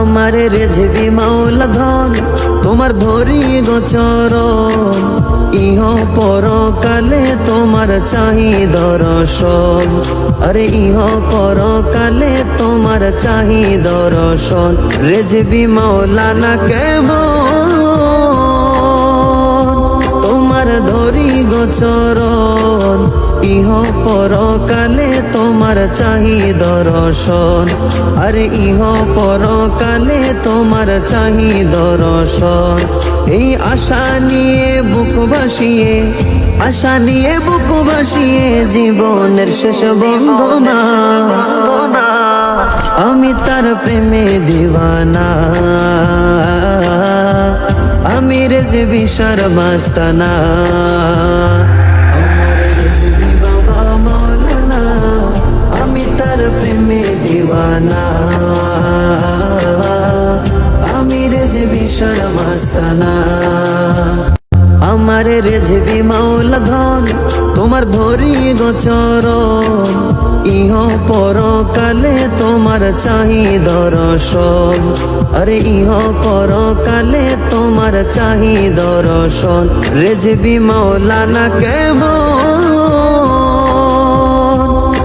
আমার রেঝবি মাওলা ধন, তোমার ধরি গোচর ইহ পরকালে তোমার চাহি দর দর্শন। আরে ইহ পরকালে তোমার চাহি দর্শন। মাওলা না কেমন ধরি গোচরণ ইহ পরকালে তোমার চাহি দর্শন। আরে ইহ পরকালে তোমার চাহি দর্শন। এই আশা নিয়ে বুক বাসিয়ে আশা নিয়ে বুক বাসিয়ে জীবনের শেষ বন্ধনা আমি তার প্রেমে দিওয়ানা আমি রেজবি সর্বাস্তানা আমি তার প্রেমে দিওয়ানা। আমি রেজবি সর্বাস্তানা তোমার ধরি গোচর ইহ পরকালে তোমার চাহি দর্শন। আরে ইহ পরকালে তোমার চাহি দর্শন। রেঝবি মাওলানা কেমন?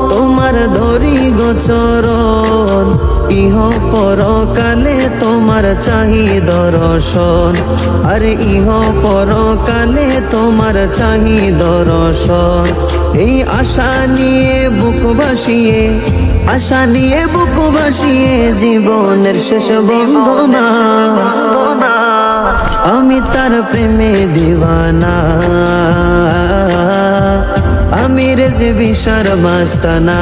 তোমার ধরি গোচরণ ইহ পরকালে তোমার চাহি দর্শন। আরে ইহ পরকালে তোমার চাহি দর্শন। এই আশা নিয়ে বুক বাসিয়ে আশা নিয়ে বুক বাসিয়ে জীবনের শেষ বন্ধনা আমি তার প্রেমে দিওয়ানা আমি রেজবি সর্বাস্তানা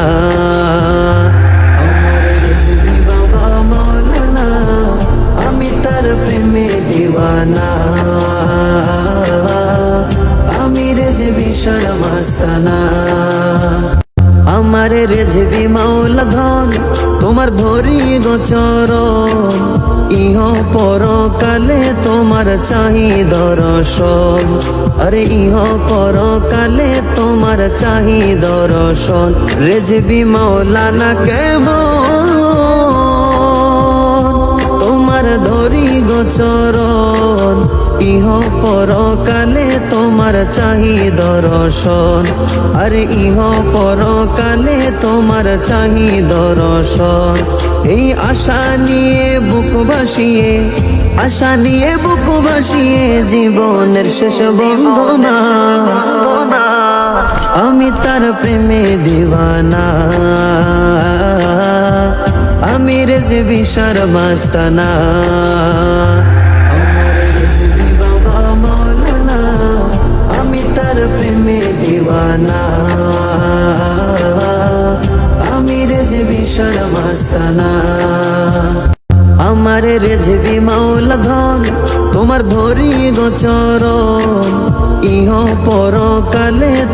রেজবি আমার রেঝবি মাওলা ধন তোমার ধরি গোচর ইহ পরকালে তোমার চাহি দর্শন। আরে ইহ পরকালে তোমার চাহি দর্শন। রেঝবি মাওলানা কেমন, তোমার ধরি গোচরণ ইহ পরকালে তোমার চাহি দর্শন। আরে ইহ পরকালে তোমার চাহি দর্শন। এই আশা নিয়ে বুক বাসিয়ে আশা নিয়ে বুক বাসিয়ে জীবনের শেষ বন্ধনা আমি তার প্রেমে দিওয়ানা আমি রেজবি সর্বাস্তানা প্রেমে দিওয়ানা আমি রেজবি সর্বাস্তানা আমার রেঝবি মাওলা ধন তোমার ধরি গোচর ইহ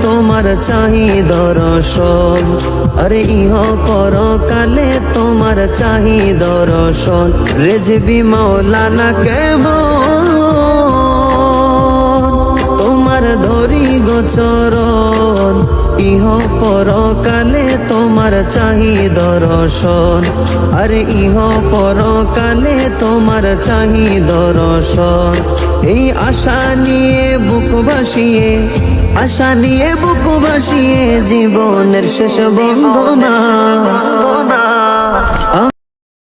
তোমার চাহি দর্শন। আরে ইহ পরকালে তোমার চাহি দর্শন। কেমন ধরি গোচরণ ইহ পরকালে তোমার চাহি দর্শন। আরে ইহ পরকালে তোমার চাহি দর্শন। এই আশা নিয়ে বুক বাসিয়ে আশা নিয়ে বুক বাসিয়ে জীবনের শেষ বন্ধনা